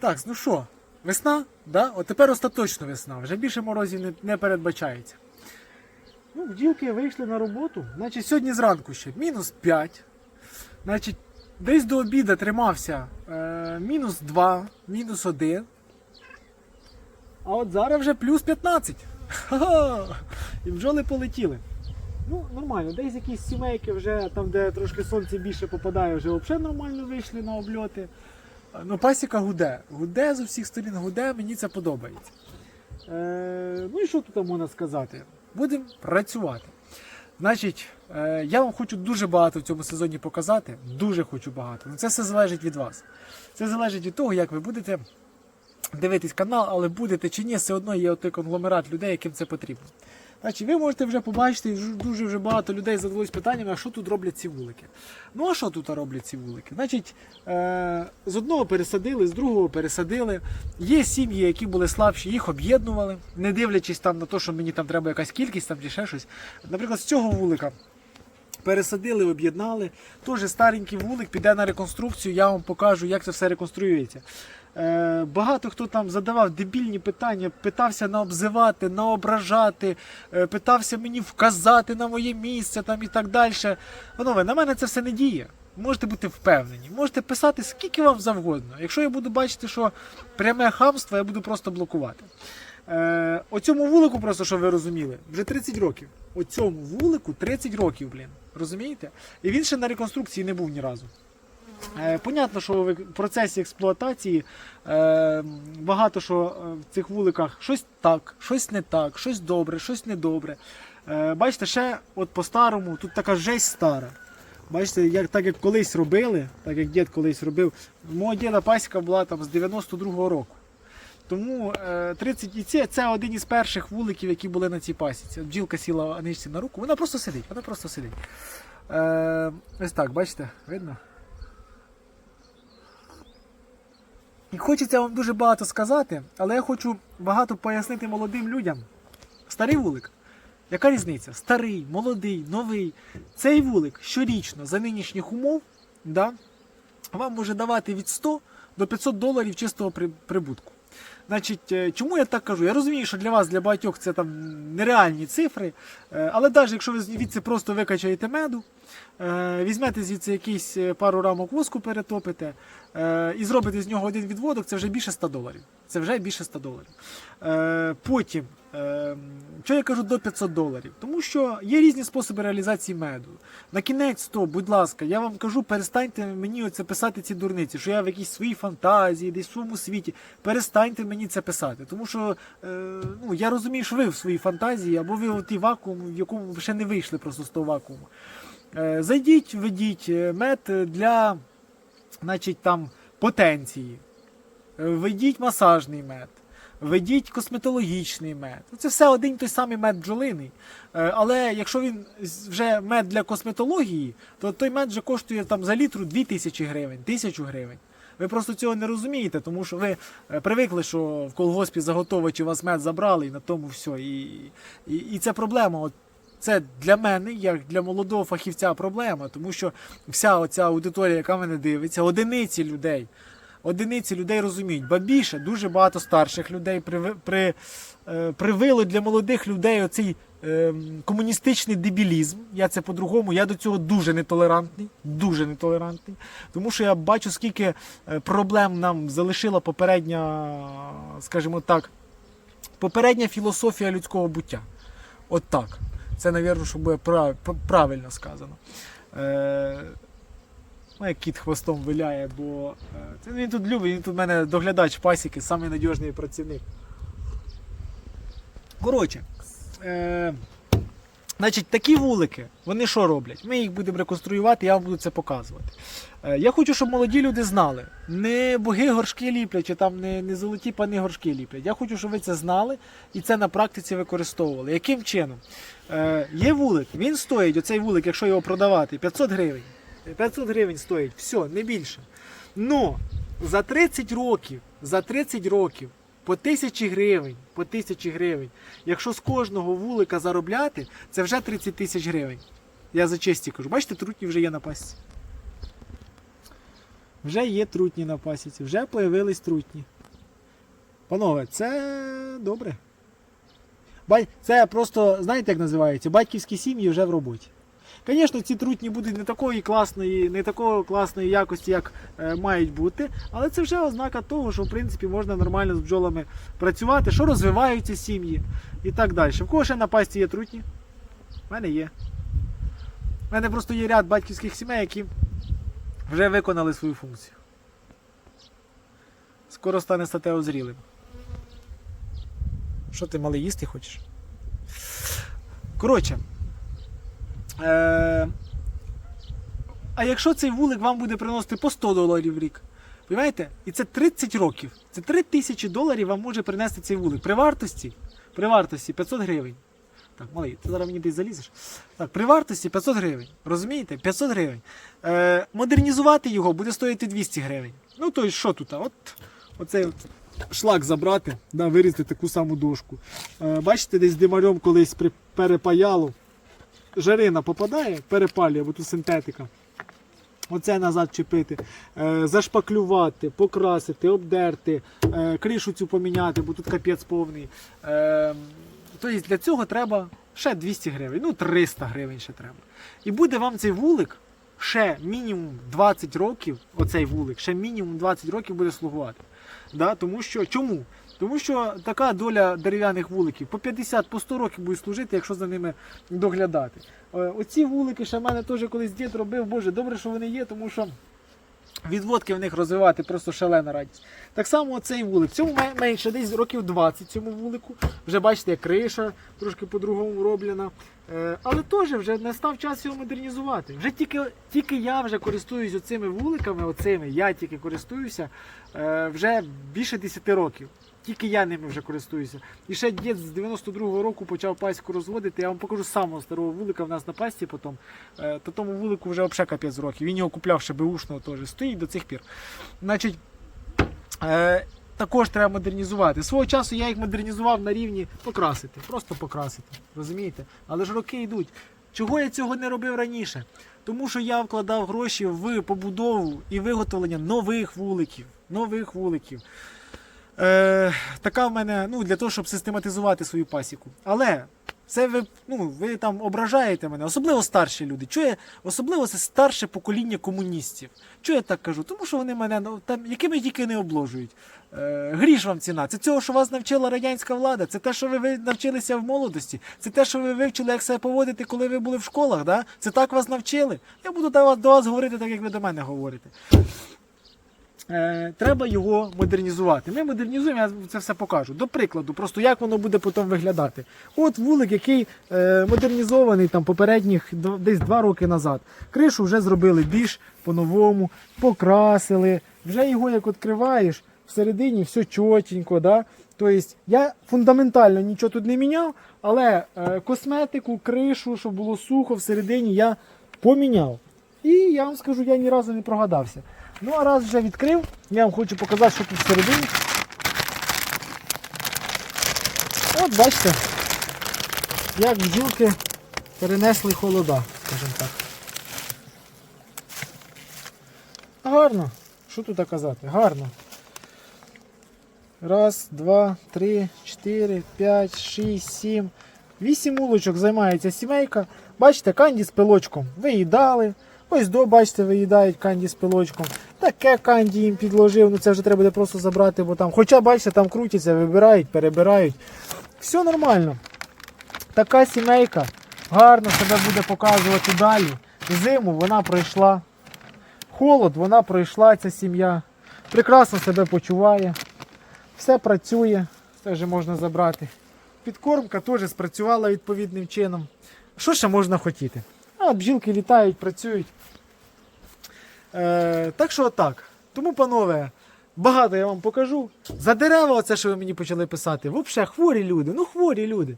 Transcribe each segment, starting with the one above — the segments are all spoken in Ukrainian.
Так, ну що, весна? Да? От тепер остаточно весна. Вже більше морозів не, не передбачається. Ну, бджілки вийшли на роботу. Значить, сьогодні зранку ще мінус 5. Значить, десь до обіду тримався е, мінус 2, мінус 1. А от зараз вже плюс 15. Ха-ха! І бджоли полетіли. Ну, нормально, десь якісь сімейки вже там, де трошки сонце більше попадає, вже взагалі нормально вийшли на обльоти. Ну, пасіка гуде. Гуде з усіх сторін гуде, мені це подобається. Е, ну і що тут можна сказати? Будемо працювати. Значить, е, я вам хочу дуже багато в цьому сезоні показати. Дуже хочу багато. Ну, це все залежить від вас. Це залежить від того, як ви будете дивитись канал, але будете чи ні, все одно є той конгломерат людей, яким це потрібно. Значить, ви можете вже побачити, дуже вже багато людей задалось питаннями, а що тут роблять ці вулики. Ну а що тут роблять ці вулики? Значить, е, з одного пересадили, з другого пересадили. Є сім'ї, які були слабші, їх об'єднували, не дивлячись там на те, що мені там треба якась кількість там чи ще щось. Наприклад, з цього вулика. Пересадили, об'єднали. Теж старенький вулик піде на реконструкцію. Я вам покажу, як це все реконструюється. Е, багато хто там задавав дебільні питання, питався наобзивати, наображати, е, питався мені вказати на моє місце там і так далі. Панове, на мене це все не діє. Можете бути впевнені, можете писати скільки вам завгодно. Якщо я буду бачити, що пряме хамство, я буду просто блокувати. Е, оцьому вулику, просто щоб ви розуміли, вже 30 років. Оцьому вулику 30 років, блін. Розумієте? І він ще на реконструкції не був ні разу. Е, понятно, що в процесі експлуатації е, багато що е, в цих вуликах щось так, щось не так, щось добре, щось недобре. Бачите, ще от по-старому, тут така жесть стара. Бачите, як, так як колись робили, так як дід колись робив, мого діда пасіка була там з 92-го року. Тому е, 30 і це, це один із перших вуликів, які були на цій пасіці. Бджілка сіла Аничці на руку, вона просто сидить, вона просто сидить. Ось так, бачите, видно? І хочеться вам дуже багато сказати, але я хочу багато пояснити молодим людям. Старий вулик. Яка різниця? Старий, молодий, новий. Цей вулик щорічно за нинішніх умов да, вам може давати від 100 до 500 доларів чистого прибутку. Значить, е, чому я так кажу? Я розумію, що для вас, для багатьох, це там нереальні цифри. е, Але навіть якщо ви звідси просто викачаєте меду, е, візьмете звідси якісь е, пару рамок воску перетопите і зробите з нього один відводок, це вже більше 100 доларів. Це вже більше 100 доларів. Потім, е, що я кажу до 500 доларів? Тому що є різні способи реалізації меду. На кінець 100, будь ласка, я вам кажу, перестаньте мені оце писати ці дурниці, що я в якійсь своїй фантазії, десь в своєму світі. Перестаньте мені це писати. Тому що е, ну, я розумію, що ви в своїй фантазії, або ви в тій вакуум, в якому ви ще не вийшли просто з того вакууму. Е, Зайдіть, ведіть е, мед для значить, там, потенції. Е, Ведіть масажний мед, ведіть косметологічний мед. Ну, Це все один той самий мед бджолиний. Е, Але якщо він вже мед для косметології, то той мед вже коштує там за літру 2000 гривень, 1000 гривень. Ви просто цього не розумієте, тому що ви е, привикли, що в колгоспі заготовичі вас мед забрали і на тому все. І, і, і це проблема. От це для мене, як для молодого фахівця, проблема, тому що вся оця аудиторія, яка мене дивиться, одиниці людей. Одиниці людей розуміють, ба більше дуже багато старших людей приви- при, е, привило для молодих людей оцей е, комуністичний дебілізм. Я це по-другому, я до цього дуже нетолерантний, дуже нетолерантний. Тому що я бачу, скільки е, проблем нам залишила попередня, скажімо так, попередня філософія людського буття. От так. Це, навірно, що буде правильно сказано. Е, ну, як кіт хвостом виляє, бо е, це він тут любить, він тут в мене доглядач пасіки, самий працівник. Коротше, е, значить, такі вулики, вони що роблять? Ми їх будемо реконструювати, я вам буду це показувати. Е, я хочу, щоб молоді люди знали, не боги горшки ліплять, чи там не, не золоті пани горшки ліплять. Я хочу, щоб ви це знали і це на практиці використовували. Яким чином? Е, є вулик, він стоїть, оцей вулик, якщо його продавати, 500 гривень. 500 гривень стоїть, все, не більше. Но за 30 років, за 30 років по тисячі гривень, по тисячі гривень, якщо з кожного вулика заробляти, це вже 30 тисяч гривень. Я за честі кажу. Бачите, трутні вже є на пасі. Вже є трутні на пасіці, вже появились трутні. Панове, це добре. Це просто, знаєте, як називається? Батьківські сім'ї вже в роботі. Звісно, ці трутні будуть не такої класної, не такої класної якості, як е, мають бути, але це вже ознака того, що в принципі можна нормально з бджолами працювати, що розвиваються сім'ї і так далі. В кого ще на пасті є трутні? У мене є. У мене просто є ряд батьківських сімей, які вже виконали свою функцію. Скоро стане статево зрілим. Що ти малий їсти хочеш? Коротше. Е- а якщо цей вулик вам буде приносити по 100 доларів в рік, Понимаєте? І це 30 років. Це 3 тисячі доларів вам може принести цей вулик. При вартості, при вартості 500 гривень. Так, малий, ти зараз мені десь залізеш. Так, при вартості 500 гривень. Розумієте? 500 гривень. Е, модернізувати його буде стоїти 200 гривень. Ну, то що тут? От, оцей от шлак забрати, да, вирізати таку саму дошку. Е, бачите, десь димарем колись перепаяло. Жарина попадає, перепалює, бо тут синтетика. Оце назад чіпити, е, зашпаклювати, покрасити, обдерти, е, кришу цю поміняти, бо тут капець повний. Тобто для цього треба ще 200 гривень, ну 300 гривень ще треба. І буде вам цей вулик ще мінімум 20 років, оцей вулик, ще мінімум 20 років буде слугувати. Да? Тому що чому? Тому що така доля дерев'яних вуликів по 50 по 100 років буде служити, якщо за ними доглядати. Е, Оці вулики ще в мене теж колись дід робив. Боже, добре, що вони є, тому що відводки в них розвивати просто шалена радість. Так само цей вулик. Цьому менше, десь років 20 цьому вулику. Вже бачите, криша трошки по-другому роблена. Е, Але теж вже настав час його модернізувати. Вже тільки, тільки я вже користуюсь оцими вуликами, оцими, я тільки користуюся е, вже більше 10 років. Тільки я ними вже користуюся. І ще дід з 92-го року почав паську розводити. Я вам покажу самого старого вулика в нас на пасті потім. Е, То тому вулику вже взагалі капець років. Він його купляв ще беушного теж. Стоїть до цих пір. Значить, е, також треба модернізувати. Свого часу я їх модернізував на рівні покрасити. Просто покрасити. Розумієте? Але ж роки йдуть. Чого я цього не робив раніше? Тому що я вкладав гроші в побудову і виготовлення нових вуликів. Нових вуликів. Е, така в мене, ну, для того, щоб систематизувати свою пасіку. Але це ви, ну, ви там ображаєте мене, особливо старші люди. Чує, особливо це старше покоління комуністів. Чого я так кажу? Тому що вони мене ну, там, якими тільки не обложують. Е, гріш вам ціна. Це цього, що вас навчила радянська влада. Це те, що ви, навчилися в молодості. Це те, що ви вивчили, як себе поводити, коли ви були в школах. Да? Це так вас навчили. Я буду до вас, до вас говорити так, як ви до мене говорите. Е, треба його модернізувати. Ми модернізуємо, я це все покажу. До прикладу, просто як воно буде потім виглядати. От вулик, який е, модернізований там попередніх десь два роки назад. Кришу вже зробили більш по-новому, покрасили. Вже його як відкриваєш, всередині все чотенько. Да? Тобто я фундаментально нічого тут не міняв, але е, косметику, кришу, щоб було сухо всередині, я поміняв. І я вам скажу, я ні разу не прогадався. Ну а раз вже відкрив, я вам хочу показати, що тут всередині. От бачите, як бджілки перенесли холода, скажімо так. Гарно. Що тут казати? Гарно. Раз, два, три, чотири, п'ять, шість, сім. Вісім улочок займається сімейка. Бачите, канді з пилочком виїдали. Ось до, бачите, виїдають канді з пилочком. Таке канді їм підложив, ну це вже треба буде просто забрати, бо там. Хоча, бачите, там крутяться, вибирають, перебирають. Все нормально. Така сімейка гарно себе буде показувати далі. Зиму вона пройшла. Холод вона пройшла, ця сім'я. Прекрасно себе почуває. Все працює, це вже можна забрати. Підкормка теж спрацювала відповідним чином. Що ще можна хотіти? А, бджілки літають, працюють. Е, так що отак. Тому, панове, багато я вам покажу. За дерева, оце, що ви мені почали писати, взагалі хворі люди, ну хворі люди.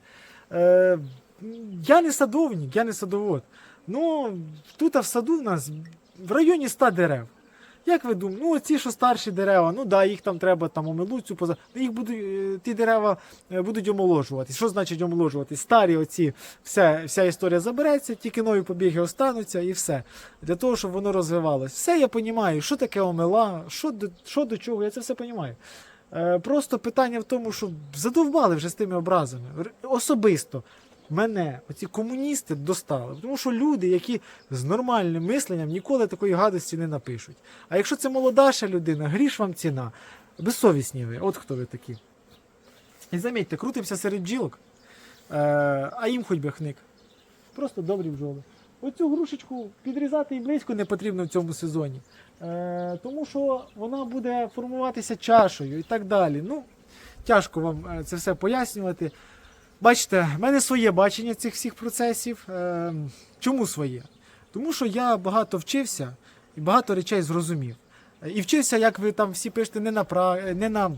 Е, я не садовник, я не садовод. Ну, тут в саду в нас в районі 100 дерев. Як ви думаєте, ну оці, що старші дерева, ну да, їх там треба там омилуцю поза. Їх будуть, е, ті дерева е, будуть омоложуватись. Що значить омоложуватись? Старі оці, все, вся історія забереться, тільки нові побіги остануться і все. Для того, щоб воно розвивалось. Все я розумію, що таке омила, що до, що до чого, я це все розумію. Е, просто питання в тому, що задовбали вже з тими образами. Особисто мене оці комуністи достали. Тому що люди, які з нормальним мисленням ніколи такої гадості не напишуть. А якщо це молодаша людина, гріш вам ціна. Безсовісні ви, от хто ви такі. І замітьте, крутимося серед бджілок, е, а їм хоч би хник. Просто добрі бджоли. Оцю грушечку підрізати і близько не потрібно в цьому сезоні. Е, тому що вона буде формуватися чашею і так далі. Ну, тяжко вам е, це все пояснювати. Бачите, в мене своє бачення цих всіх процесів. Е, чому своє? Тому що я багато вчився і багато речей зрозумів. Е, І вчився, як ви там всі пишете, не на, пра... не на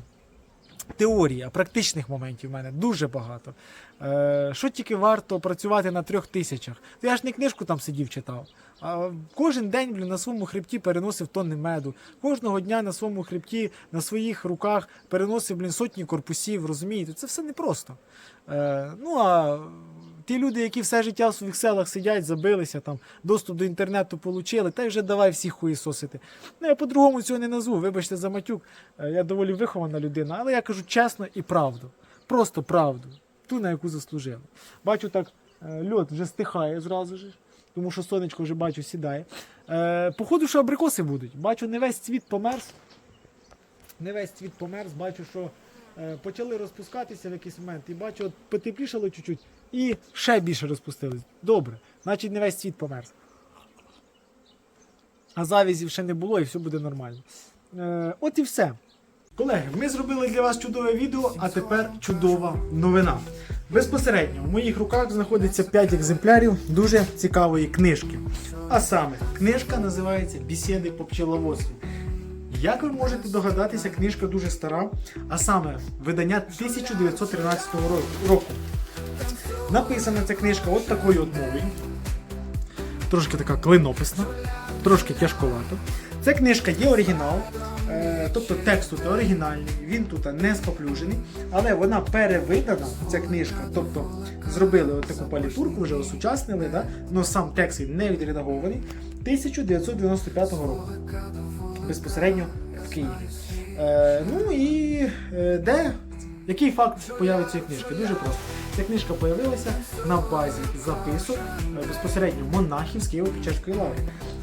теорії, а практичних моментів в мене дуже багато. Е, що тільки варто працювати на трьох тисячах? Я ж не книжку там сидів читав. А кожен день блін, на своєму хребті переносив тонни меду. Кожного дня на своєму хребті, на своїх руках переносив блін, сотні корпусів, розумієте? Це все непросто. Е, ну а ті люди, які все життя в своїх селах сидять, забилися, там, доступ до інтернету отримали, та й вже давай всіх хуїсосити. Ну, я по-другому цього не назву, вибачте за матюк. Е, Я доволі вихована людина, але я кажу чесно і правду. Просто правду. Ту, на яку заслужили. Бачу так, е, льот вже стихає зразу ж, тому що сонечко вже бачу сідає. Е, походу, що абрикоси будуть. Бачу, не весь цвіт померз. Не весь цвіт померз, бачу, що почали розпускатися в якийсь момент. І бачу, от потеплішало чуть-чуть і ще більше розпустились. Добре. Значить, не весь цвіт померз. А завізів ще не було і все буде нормально. Е, от і все. Колеги, ми зробили для вас чудове відео, а тепер чудова новина. Безпосередньо в моїх руках знаходиться 5 екземплярів дуже цікавої книжки. А саме, книжка називається Бесіди по пчеловодству. Як ви можете догадатися, книжка дуже стара, а саме видання 1913 року. Написана ця книжка от такою от мовою. Трошки така клинописна, трошки тяжковато. Ця книжка є оригінал, е, тобто текст тут оригінальний, він тут не споплюжений, але вона перевидана, ця книжка, тобто зробили от таку палітурку, вже осучаснили, да? але сам текст він не відредагований 1995 року безпосередньо в Києві. Е, ну і е, де? Який факт появи цієї книжки? Дуже просто. Ця книжка появилася на базі записок е, безпосередньо монахів з Києво-Печерської лаври.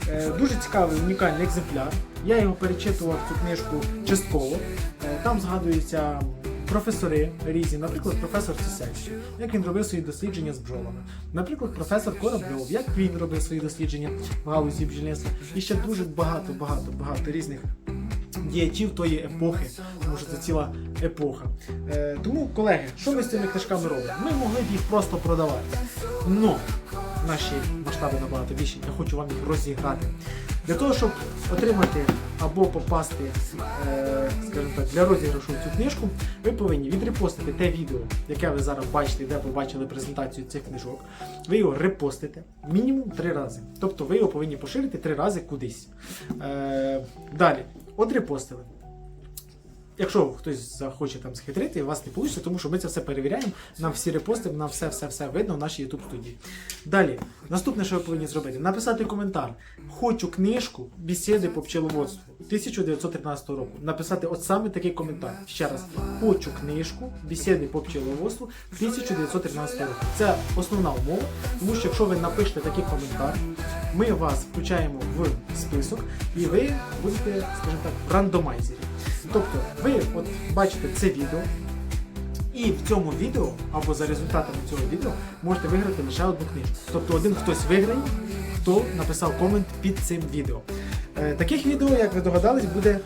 Е, дуже цікавий унікальний екземпляр. Я його перечитував цю книжку частково. Е, там згадуються професори різні, наприклад, професор Цісельський, як він робив свої дослідження з бджолами. Наприклад, професор Корабльов, як він робив свої дослідження в галузі бджільництва. І ще дуже багато, багато, багато різних діячів тої епохи, тому що це ціла епоха. Е, тому, колеги, що ми з цими книжками робимо? Ми могли б їх просто продавати. Но наші масштаби набагато більші, я хочу вам їх розіграти. Для того, щоб отримати або попасти, е, скажімо так, для розіграшу цю книжку, ви повинні відрепостити те відео, яке ви зараз бачите, де побачили презентацію цих книжок. Ви його репостите мінімум три рази. Тобто ви його повинні поширити три рази кудись. Е, далі, от репостили. Якщо хтось захоче там схитрити, у вас не вийде, тому що ми це все перевіряємо. Нам всі репости, нам все все все видно в нашій YouTube студії. Далі, наступне, що ви повинні зробити, написати коментар. Хочу книжку бесіди по пчеловодству 1913 року. Написати от саме такий коментар. Ще раз, хочу книжку бесіди по пчеловодству 1913 року. Це основна умова, тому що якщо ви напишете такий коментар, ми вас включаємо в список і ви будете, скажімо так, в рандомайзері. Тобто ви от бачите це відео, і в цьому відео, або за результатами цього відео, можете виграти лише одну книжку. Тобто один хтось виграє, хто написав комент під цим відео. Е, таких відео, як ви догадались, буде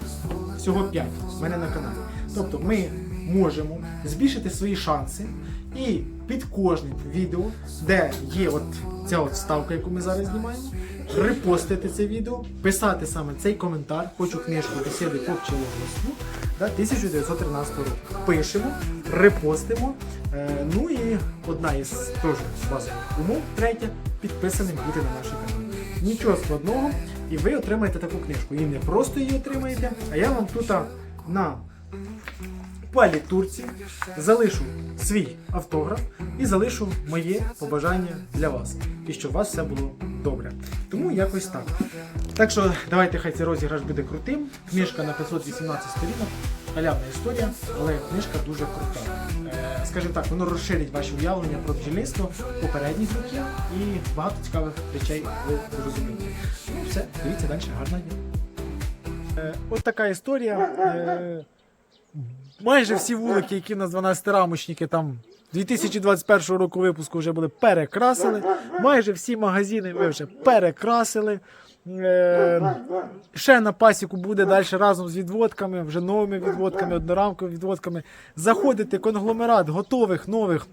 всього 5 в мене на каналі. Тобто ми можемо збільшити свої шанси і під кожним відео, де є от ця от вставка, яку ми зараз знімаємо, репостити це відео, писати саме цей коментар, хочу книжку бесіди по пчеловодству да, 1913 року. Пишемо, репостимо. Е, ну і одна із теж базових умов, третя, підписаним бути на наш канал. Нічого складного, і ви отримаєте таку книжку. І не просто її отримаєте, а я вам тут на палітурці залишу свій автограф і залишу моє побажання для вас. І щоб у вас все було добре. Тому якось так. Так що давайте хай цей розіграш буде крутим. Книжка на 518 сторінок, халявна історія, але книжка дуже крута. Е, Скажімо так, воно розширить ваші уявлення про бджільництво попередніх років і багато цікавих речей ви зрозумієте. Ну все, дивіться далі, гарного дня. Е, От така історія. Майже всі вулики, які в нас 12 рамочники там 2021 року випуску вже були перекрасили. Майже всі магазини ми вже перекрасили. Е, ще на пасіку буде далі разом з відводками, вже новими відводками, однорамковими відводками. Заходити конгломерат готових нових.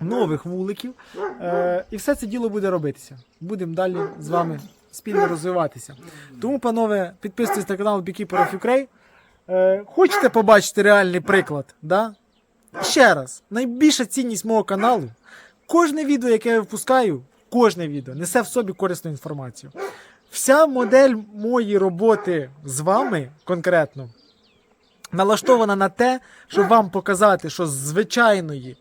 Нових вуликів, е, і все це діло буде робитися. Будемо далі з вами спільно розвиватися. Тому, панове, підписуйтесь на канал Beekeeper of Ukraine. Е, хочете побачити реальний приклад? Да? Ще раз, найбільша цінність мого каналу. Кожне відео, яке я випускаю, кожне відео несе в собі корисну інформацію. Вся модель моєї роботи з вами конкретно налаштована на те, щоб вам показати, що з звичайної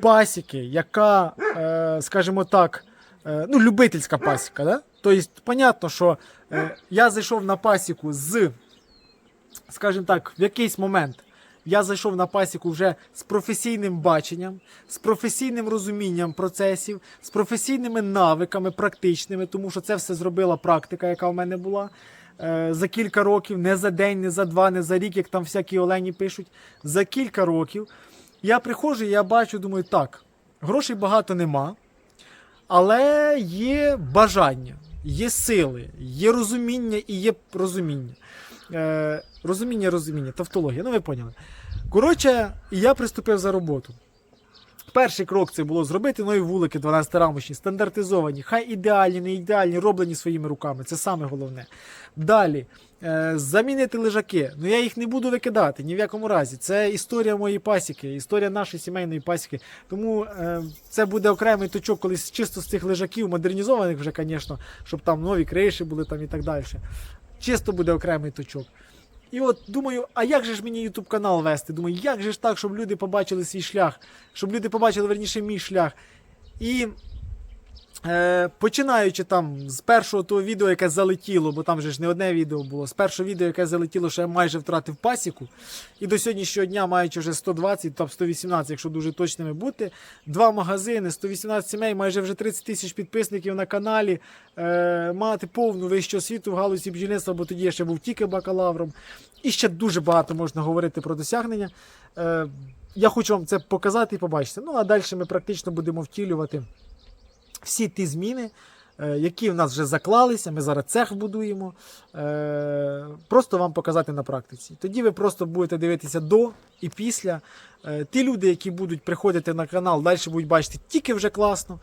пасіки, яка, е, скажімо так, е, ну, любительська пасіка, да? тобто, понятно, що е, я зайшов на пасіку з скажімо так, в якийсь момент я зайшов на пасіку вже з професійним баченням, з професійним розумінням процесів, з професійними навиками практичними, тому що це все зробила практика, яка в мене була. е, За кілька років, не за день, не за два, не за рік, як там всякі олені пишуть. За кілька років я приходжу і я бачу, думаю, так, грошей багато нема, але є бажання, є сили, є розуміння і є розуміння. Е, розуміння, розуміння, тавтологія, ну ви поняли. Коротше, я приступив за роботу. Перший крок це було зробити нові вулики 12-рамочні, стандартизовані, хай ідеальні, не ідеальні, роблені своїми руками. Це саме головне. Далі. Е, замінити лежаки. Ну я їх не буду викидати ні в якому разі. Це історія моєї пасіки, історія нашої сімейної пасіки. Тому е, це буде окремий точок, колись чисто з цих лежаків, модернізованих вже, звісно, щоб там нові криші були там і так далі. Чисто буде окремий точок. І от думаю, а як же ж мені YouTube канал вести? Думаю, як же ж так, щоб люди побачили свій шлях, щоб люди побачили верніше мій шлях. І е, починаючи там з першого того відео, яке залетіло, бо там же ж не одне відео було, з першого відео, яке залетіло, що я майже втратив пасіку. І до сьогоднішнього дня, маючи вже 120, там 118, якщо дуже точними бути, два магазини, 118 сімей, майже вже 30 тисяч підписників на каналі, е, мати повну вищу освіту в галузі бджільництва, бо тоді я ще був тільки бакалавром. І ще дуже багато можна говорити про досягнення. Е, я хочу вам це показати і побачити. Ну а далі ми практично будемо втілювати всі ті зміни, е, які в нас вже заклалися. Ми зараз цех будуємо. Е, Просто вам показати на практиці. Тоді ви просто будете дивитися до і після. Е, Ті люди, які будуть приходити на канал, далі будуть бачити тільки вже класно.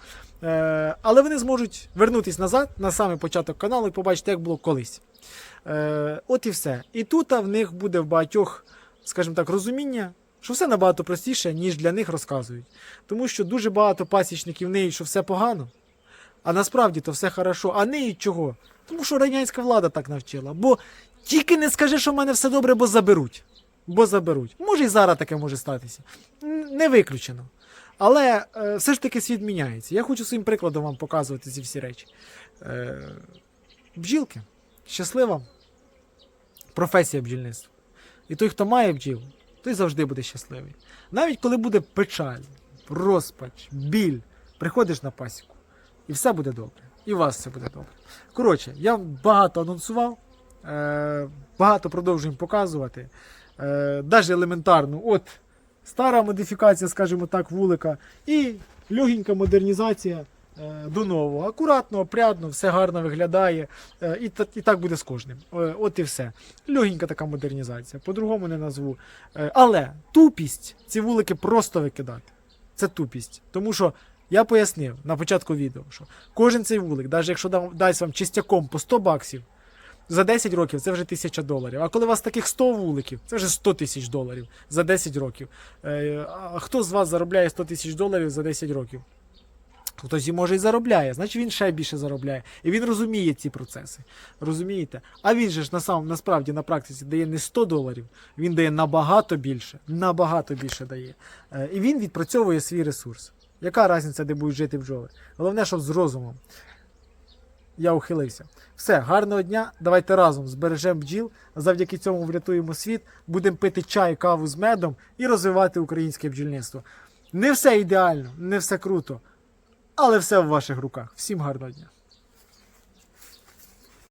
Але вони зможуть вернутися назад на самий початок каналу і побачити, як було колись. От і все. І тут в них буде в багатьох, скажімо так, розуміння, що все набагато простіше, ніж для них розказують. Тому що дуже багато пасічників неють, що все погано, а насправді то все хорошо. А неють чого? Тому що радянська влада так навчила. Бо тільки не скажи, що в мене все добре, бо заберуть. Бо заберуть. Може і зараз таке може статися. Не виключено. Але е, все ж таки світ міняється. Я хочу своїм прикладом вам показувати ці всі речі. Е, бджілки. Щаслива професія бджільництва. І той, хто має бджіл, той завжди буде щасливий. Навіть коли буде печаль, розпач, біль, приходиш на пасіку, і все буде добре. І у вас все буде добре. Коротше, я багато анонсував, е, багато продовжуємо показувати. Е, навіть елементарно, от стара модифікація, скажімо так, вулика, і легенька модернізація е, до нового. Акуратно, опрядно, все гарно виглядає. Е, і, і так буде з кожним. Е, От і все. Легенька така модернізація, по-другому не назву. Е, Але тупість ці вулики просто викидати. Це тупість. Тому що я пояснив на початку відео, що кожен цей вулик, навіть якщо дасть вам чистяком по 100 баксів, за 10 років це вже 1000 доларів. А коли у вас таких 100 вуликів, це вже 100 тисяч доларів за 10 років. Е, А хто з вас заробляє 100 тисяч доларів за 10 років? Хтось і може і заробляє, значить він ще більше заробляє. І він розуміє ці процеси. Розумієте? А він же ж на сам, насправді на практиці дає не 100 доларів, він дає набагато більше, набагато більше дає. Е, І він відпрацьовує свій ресурс. Яка різниця, де будуть жити бджоли? Головне, щоб з розумом. Я ухилився. Все, гарного дня. Давайте разом збережемо бджіл. Завдяки цьому врятуємо світ, будемо пити чай, каву з медом і розвивати українське бджільництво. Не все ідеально, не все круто, але все в ваших руках. Всім гарного дня.